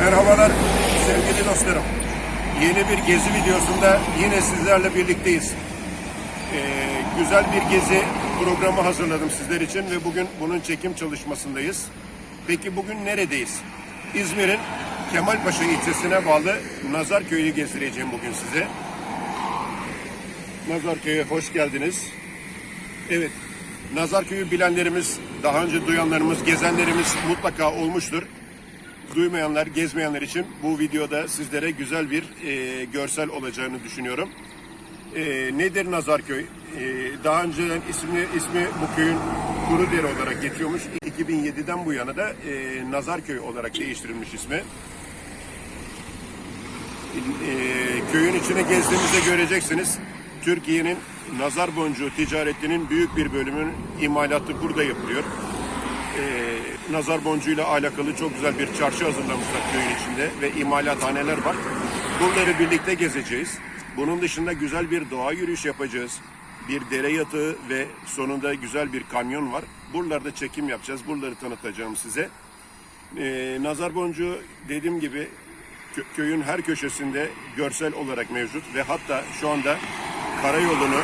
Merhabalar sevgili dostlarım. Yeni bir gezi videosunda yine sizlerle birlikteyiz. Ee, güzel bir gezi programı hazırladım sizler için ve bugün bunun çekim çalışmasındayız. Peki bugün neredeyiz? İzmir'in Kemalpaşa ilçesine bağlı Nazarköy'ü gezdireceğim bugün size. Nazarköy'e hoş geldiniz. Evet, Nazarköy'ü bilenlerimiz, daha önce duyanlarımız, gezenlerimiz mutlaka olmuştur. Duymayanlar, gezmeyenler için bu videoda sizlere güzel bir e, görsel olacağını düşünüyorum. E, nedir Nazarköy? E, daha önceden ismi, ismi bu köyün Kurudere olarak geçiyormuş. 2007'den bu yana da e, Nazarköy olarak değiştirilmiş ismi. E, köyün içine gezdiğimizde göreceksiniz. Türkiye'nin nazar boncuğu ticaretinin büyük bir bölümünün imalatı burada yapılıyor. Ee, nazar boncuğuyla alakalı çok güzel bir çarşı hazırlamışlar köyün içinde ve imalathaneler var. Bunları birlikte gezeceğiz. Bunun dışında güzel bir doğa yürüyüş yapacağız. Bir dere yatağı ve sonunda güzel bir kanyon var. Buralarda çekim yapacağız. Buraları tanıtacağım size. Ee, nazar boncuğu dediğim gibi kö- köyün her köşesinde görsel olarak mevcut ve hatta şu anda karayolunu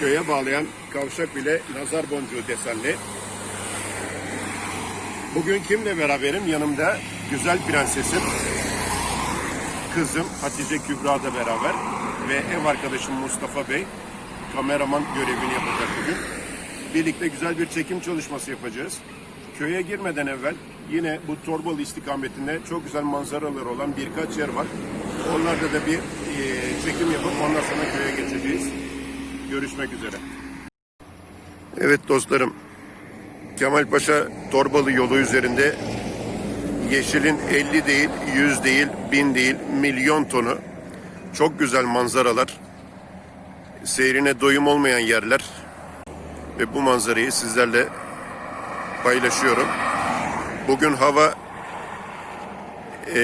köye bağlayan kavşak bile nazar boncuğu desenli. Bugün kimle beraberim? Yanımda güzel prensesim, kızım Hatice Kübra da beraber ve ev arkadaşım Mustafa Bey kameraman görevini yapacak bugün. Birlikte güzel bir çekim çalışması yapacağız. Köye girmeden evvel yine bu Torbalı istikametinde çok güzel manzaralar olan birkaç yer var. Onlarda da bir e, çekim yapıp ondan sonra köye geçeceğiz. Görüşmek üzere. Evet dostlarım, Kemalpaşa Torbalı yolu üzerinde yeşilin 50 değil, 100 değil, 1000 değil, milyon tonu çok güzel manzaralar, seyrine doyum olmayan yerler ve bu manzarayı sizlerle paylaşıyorum. Bugün hava eee,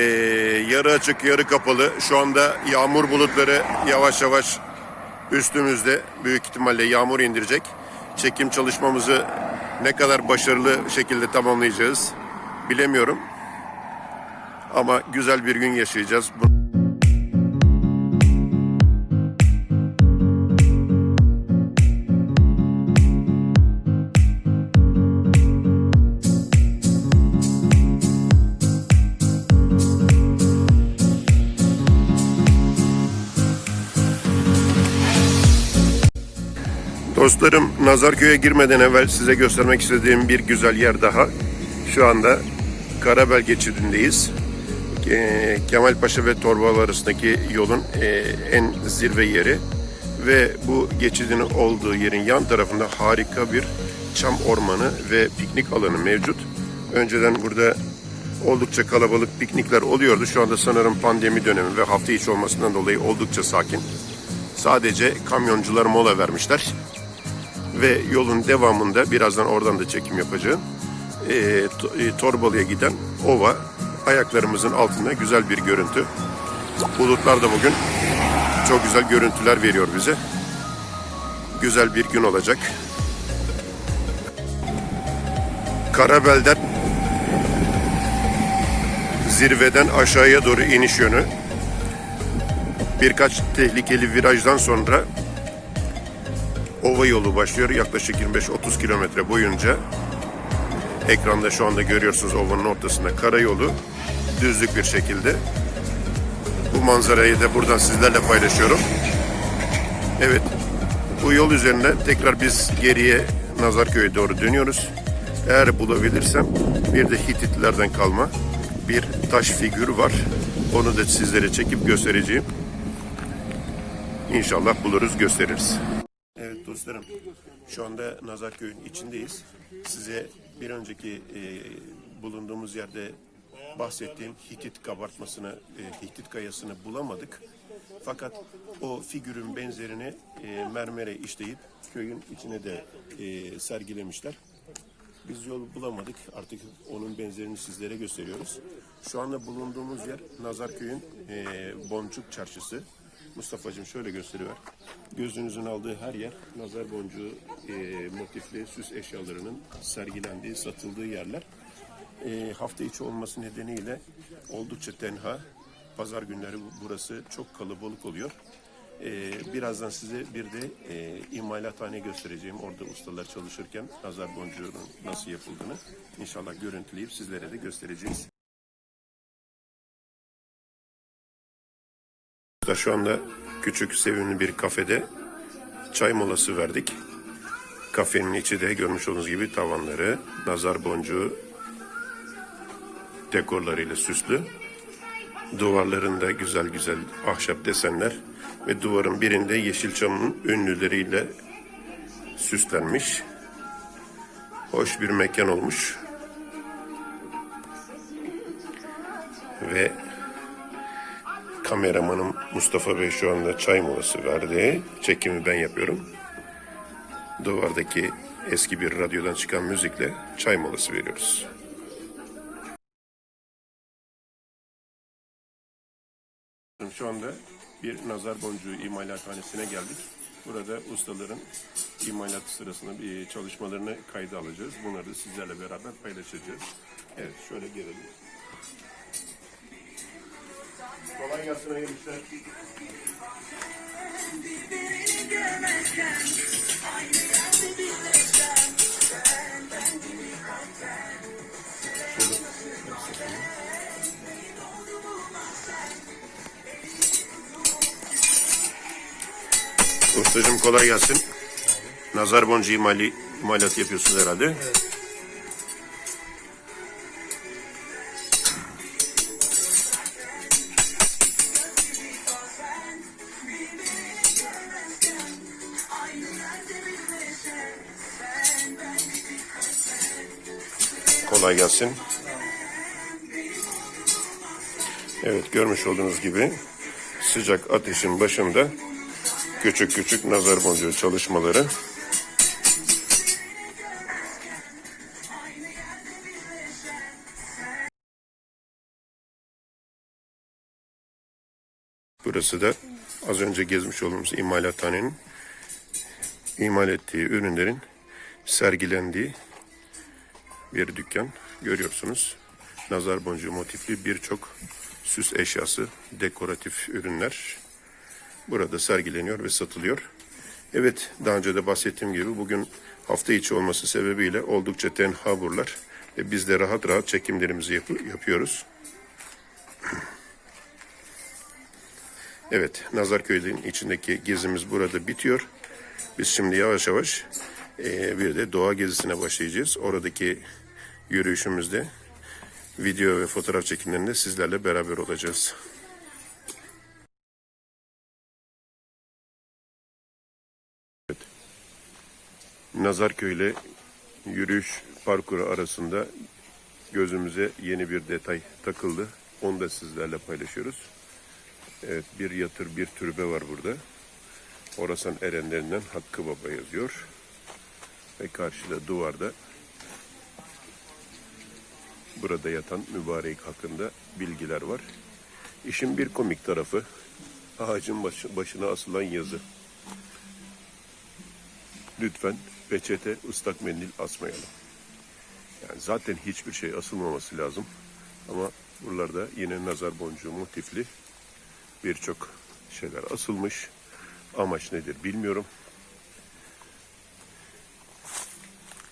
yarı açık, yarı kapalı. Şu anda yağmur bulutları yavaş yavaş üstümüzde. Büyük ihtimalle yağmur indirecek. Çekim çalışmamızı ne kadar başarılı şekilde tamamlayacağız bilemiyorum. Ama güzel bir gün yaşayacağız. Bu- Dostlarım Nazarköy'e girmeden evvel size göstermek istediğim bir güzel yer daha. Şu anda Karabel geçidindeyiz. Ee, Kemalpaşa ve Torbalı arasındaki yolun e, en zirve yeri. Ve bu geçidin olduğu yerin yan tarafında harika bir çam ormanı ve piknik alanı mevcut. Önceden burada oldukça kalabalık piknikler oluyordu. Şu anda sanırım pandemi dönemi ve hafta içi olmasından dolayı oldukça sakin. Sadece kamyoncular mola vermişler ve yolun devamında birazdan oradan da çekim yapacağım. E, to- e, Torbalı'ya giden ova ayaklarımızın altında güzel bir görüntü. Bulutlar da bugün çok güzel görüntüler veriyor bize. Güzel bir gün olacak. Karabel'den zirveden aşağıya doğru iniş yönü. Birkaç tehlikeli virajdan sonra Ova yolu başlıyor yaklaşık 25-30 kilometre boyunca. Ekranda şu anda görüyorsunuz ovanın ortasında karayolu düzlük bir şekilde. Bu manzarayı da buradan sizlerle paylaşıyorum. Evet bu yol üzerinde tekrar biz geriye Nazarköy'e doğru dönüyoruz. Eğer bulabilirsem bir de Hititlerden kalma bir taş figür var. Onu da sizlere çekip göstereceğim. İnşallah buluruz gösteririz. Dostlarım, şu anda Nazarköy'ün içindeyiz. Size bir önceki e, bulunduğumuz yerde bahsettiğim Hitit kabartmasını, e, Hitit kayasını bulamadık. Fakat o figürün benzerini e, mermere işleyip köyün içine de e, sergilemişler. Biz yol bulamadık. Artık onun benzerini sizlere gösteriyoruz. Şu anda bulunduğumuz yer Nazarköy'ün e, Boncuk Çarşısı. Mustafa'cığım şöyle gösteriyor. Gözünüzün aldığı her yer nazar boncuğu e, motifli süs eşyalarının sergilendiği, satıldığı yerler. e, hafta içi olması nedeniyle oldukça tenha. Pazar günleri bu- burası çok kalabalık oluyor. E, birazdan size bir de e, imalathane göstereceğim. Orada ustalar çalışırken nazar boncuğunun nasıl yapıldığını inşallah görüntüleyip sizlere de göstereceğiz. Şu anda küçük sevimli bir kafede çay molası verdik. Kafenin içi de görmüş olduğunuz gibi tavanları, nazar boncuğu dekorlarıyla süslü. Duvarlarında güzel güzel ahşap desenler ve duvarın birinde Yeşilçam'ın ünlüleriyle süslenmiş. Hoş bir mekan olmuş. Ve kameramanım Mustafa Bey şu anda çay molası verdi. Çekimi ben yapıyorum. Duvardaki eski bir radyodan çıkan müzikle çay molası veriyoruz. Şu anda bir nazar boncuğu imalathanesine geldik. Burada ustaların imalat sırasında bir çalışmalarını kayda alacağız. Bunları da sizlerle beraber paylaşacağız. Evet şöyle gelelim. Kolay gelsin hayırlı işler. Ustacığım kolay gelsin. Nazar boncuğu imali, imalat yapıyorsunuz herhalde. Kolay gelsin. Evet görmüş olduğunuz gibi sıcak ateşin başında küçük küçük nazar boncuğu çalışmaları. Burası da az önce gezmiş olduğumuz imalathanenin imal ettiği ürünlerin sergilendiği bir dükkan. Görüyorsunuz. Nazar boncuğu motifli birçok süs eşyası, dekoratif ürünler burada sergileniyor ve satılıyor. Evet, daha önce de bahsettiğim gibi bugün hafta içi olması sebebiyle oldukça tenha buralar ve biz de rahat rahat çekimlerimizi yap- yapıyoruz. Evet, Nazarköy'ün içindeki gezimiz burada bitiyor. Biz şimdi yavaş yavaş eee, bir de doğa gezisine başlayacağız. Oradaki yürüyüşümüzde video ve fotoğraf çekimlerinde sizlerle beraber olacağız. Nazarköy ile yürüyüş parkuru arasında gözümüze yeni bir detay takıldı. Onu da sizlerle paylaşıyoruz. Evet bir yatır bir türbe var burada. Orasan erenlerinden Hakkı Baba yazıyor. Ve karşıda duvarda burada yatan mübarek hakkında bilgiler var. İşin bir komik tarafı ağacın başı- başına asılan yazı. Lütfen peçete, ıslak mendil asmayalım. Yani zaten hiçbir şey asılmaması lazım. Ama buralarda yine nazar boncuğu motifli birçok şeyler asılmış. Amaç nedir bilmiyorum.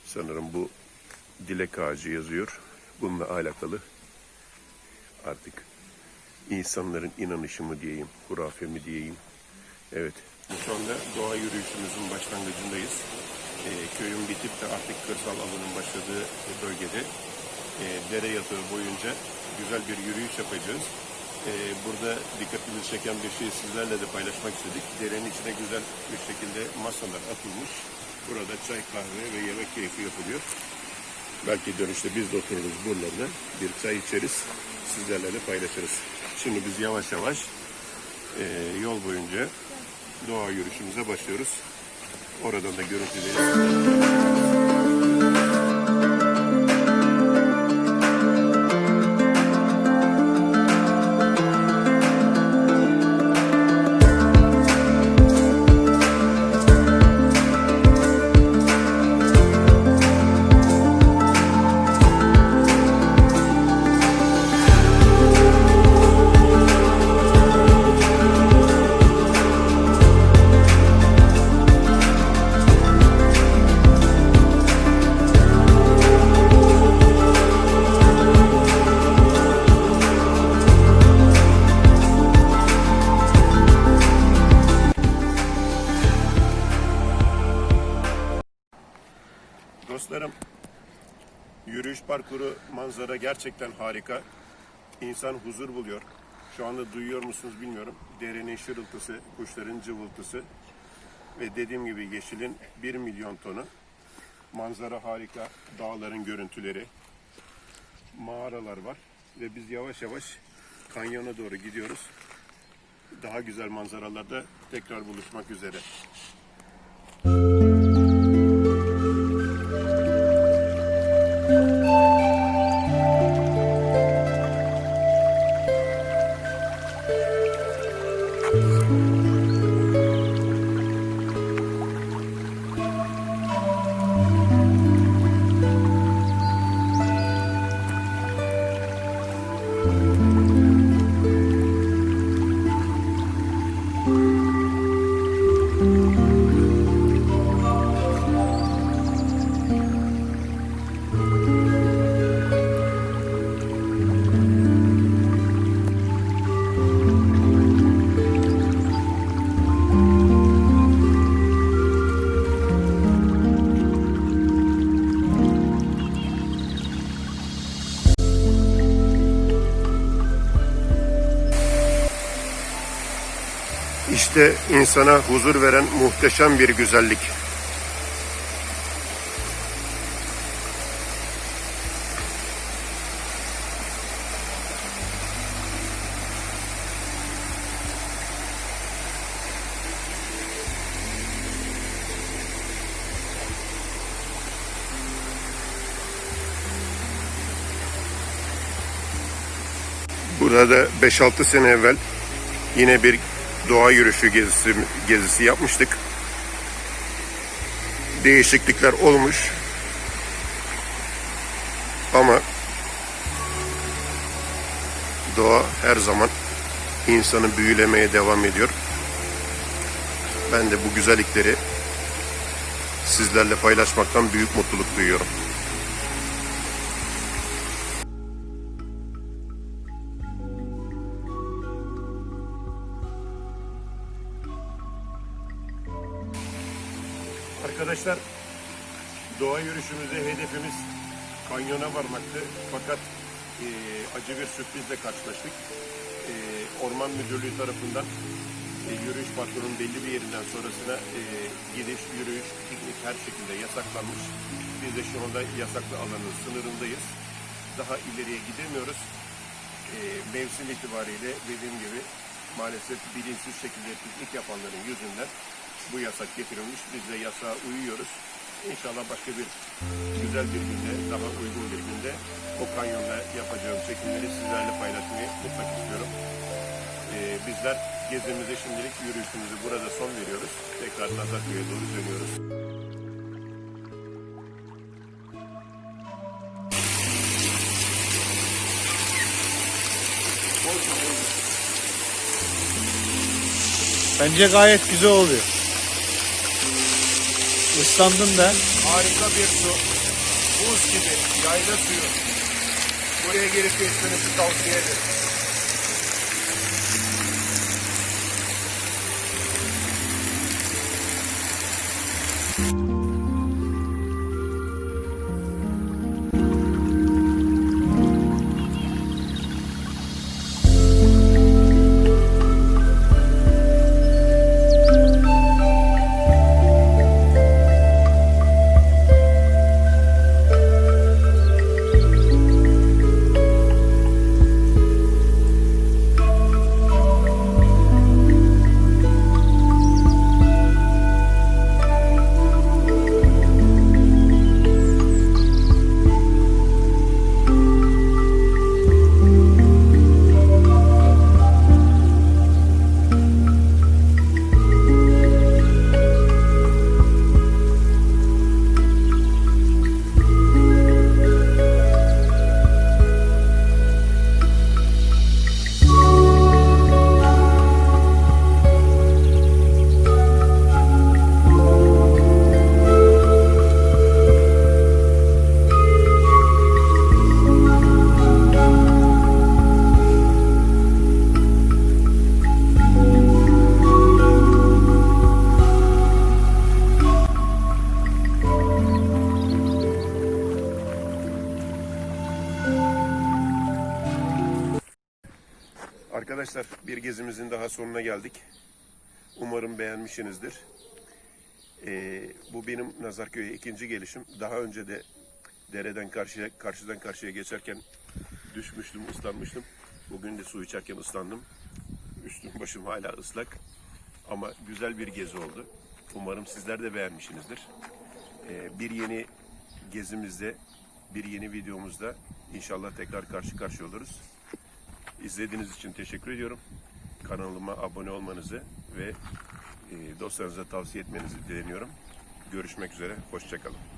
Sanırım bu dilek ağacı yazıyor. Bununla alakalı artık insanların inanışı mı diyeyim, hurafe mi diyeyim. Evet, şu anda doğa yürüyüşümüzün başlangıcındayız. Ee, köyün bitip de artık kırsal alanın başladığı bölgede e, dere yatağı boyunca güzel bir yürüyüş yapacağız. Ee, burada dikkatimizi çeken bir şey sizlerle de paylaşmak istedik. Derenin içine güzel bir şekilde masalar atılmış. Burada çay, kahve ve yemek keyfi yapılıyor. Belki dönüşte biz de otururuz buralarda. Bir çay içeriz. Sizlerle de paylaşırız. Şimdi biz yavaş yavaş e, yol boyunca doğa yürüyüşümüze başlıyoruz. Oradan da görüntüleri manzara gerçekten harika. İnsan huzur buluyor. Şu anda duyuyor musunuz bilmiyorum. Derenin şırıltısı, kuşların cıvıltısı ve dediğim gibi yeşilin 1 milyon tonu. Manzara harika, dağların görüntüleri, mağaralar var ve biz yavaş yavaş kanyona doğru gidiyoruz. Daha güzel manzaralarda tekrar buluşmak üzere. İşte insana huzur veren muhteşem bir güzellik. Burada 5-6 sene evvel yine bir doğa yürüyüşü gezisi, gezisi yapmıştık. Değişiklikler olmuş. Ama doğa her zaman insanı büyülemeye devam ediyor. Ben de bu güzellikleri sizlerle paylaşmaktan büyük mutluluk duyuyorum. Arkadaşlar doğa yürüyüşümüzde hedefimiz kanyona varmaktı. Fakat e, acı bir sürprizle karşılaştık. E, Orman Müdürlüğü tarafından e, yürüyüş parkurunun belli bir yerinden sonrasına e, gidiş, yürüyüş, piknik her şekilde yasaklanmış. Biz de şu anda yasaklı alanın sınırındayız. Daha ileriye gidemiyoruz. E, mevsim itibariyle dediğim gibi maalesef bilinçsiz şekilde piknik yapanların yüzünden bu yasak getirilmiş. Biz de yasağa uyuyoruz. İnşallah başka bir güzel bir günde, daha uygun bir günde o kanyonda yapacağım çekimleri sizlerle paylaşmayı mutlaka istiyorum. Ee, bizler gezimize şimdilik yürüyüşümüzü burada son veriyoruz. Tekrar Nazaköy'e doğru dönüyoruz. Bence gayet güzel oluyor. Islandın da. Harika bir su. Buz gibi yayla suyu. Buraya gelip geçmenizi tavsiye ederim. Sonuna geldik. Umarım beğenmişsinizdir. Ee, bu benim Nazarköy'e ikinci gelişim. Daha önce de dereden karşıya, karşıdan karşıya geçerken düşmüştüm, ıslanmıştım. Bugün de su içerken ıslandım. Üstüm başım hala ıslak. Ama güzel bir gezi oldu. Umarım sizler de beğenmişsinizdir. Ee, bir yeni gezimizde, bir yeni videomuzda inşallah tekrar karşı karşıya oluruz. İzlediğiniz için teşekkür ediyorum. Kanalıma abone olmanızı ve e, dostlarınıza tavsiye etmenizi dileniyorum. Görüşmek üzere, hoşçakalın.